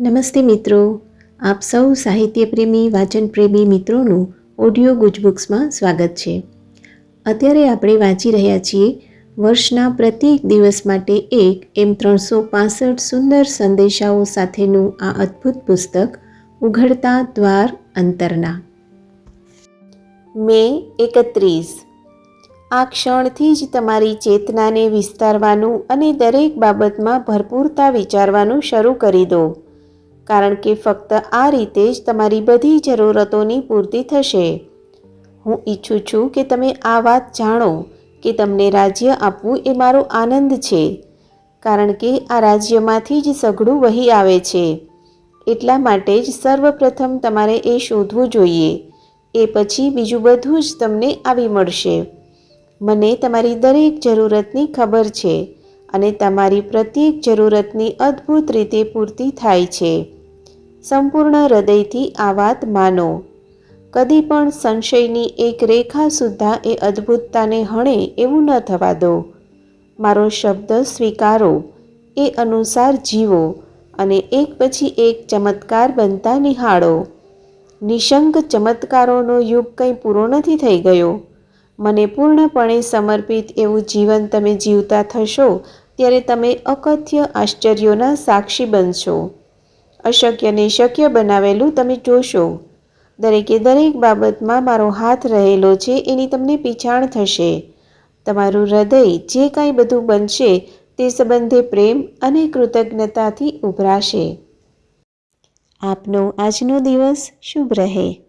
નમસ્તે મિત્રો. આપ સૌ સાહિત્યપ્રેમી, વાચનપ્રેમી મિત્રોનું ઓડિયો ગુજબુક્સમાં સ્વાગત છે. અત્યારે આપણે વાંચી રહ્યા છીએ વર્ષના પ્રત્યેક દિવસ માટે એક એમ ત્રણસો પાસઠ સુંદર સંદેશાઓ સાથેનું આ અદ્ભુત પુસ્તક, ઉઘડતા દ્વાર અંતરના. મે એકત્રીસ. આ ક્ષણથી જ તમારી ચેતનાને વિસ્તારવાનું અને દરેક બાબતમાં ભરપૂરતા વિચારવાનું શરૂ કરી દો. કારણ કે ફક્ત આ રીતે જ તમારી બધી જરૂરતોની પૂર્તિ થશે. હું ઈચ્છું છું કે તમે આ વાત જાણો કે તમને રાજ્ય આપવું એ મારો આનંદ છે, કારણ કે આ રાજ્યમાંથી જ સઘળું વહી આવે છે. એટલા માટે જ સર્વપ્રથમ તમારે એ શોધવું જોઈએ. એ પછી બીજું બધું જ તમને આવી મળશે. મને તમારી દરેક જરૂરતની ખબર છે અને તમારી પ્રત્યેક જરૂરતની અદ્ભુત રીતે પૂર્તિ થાય છે. સંપૂર્ણ હૃદયથી આ વાત માનો. કદી પણ સંશયની એક રેખા સુદ્ધા એ અદ્ભુતતાને હણે એવું ન થવા દો. મારો શબ્દ સ્વીકારો, એ અનુસાર જીવો અને એક પછી એક ચમત્કાર બનતા નિહાળો. નિશંક ચમત્કારોનો યુગ કંઈ પૂરો નથી થઈ ગયો. મને પૂર્ણપણે સમર્પિત એવું જીવન તમે જીવતા થશો ત્યારે તમે અકથ્ય આશ્ચર્યોના સાક્ષી બનશો. અશક્યને શક્ય બનાવેલું તમે જોશો. દરેકે દરેક બાબતમાં મારો હાથ રહેલો છે, એની તમને પીછાણ થશે. તમારું હૃદય જે કાંઈ બધું બનશે, તે સંબંધે પ્રેમ અને કૃતજ્ઞતાથી ઉભરાશે. આપનો આજનો દિવસ શુભ રહે.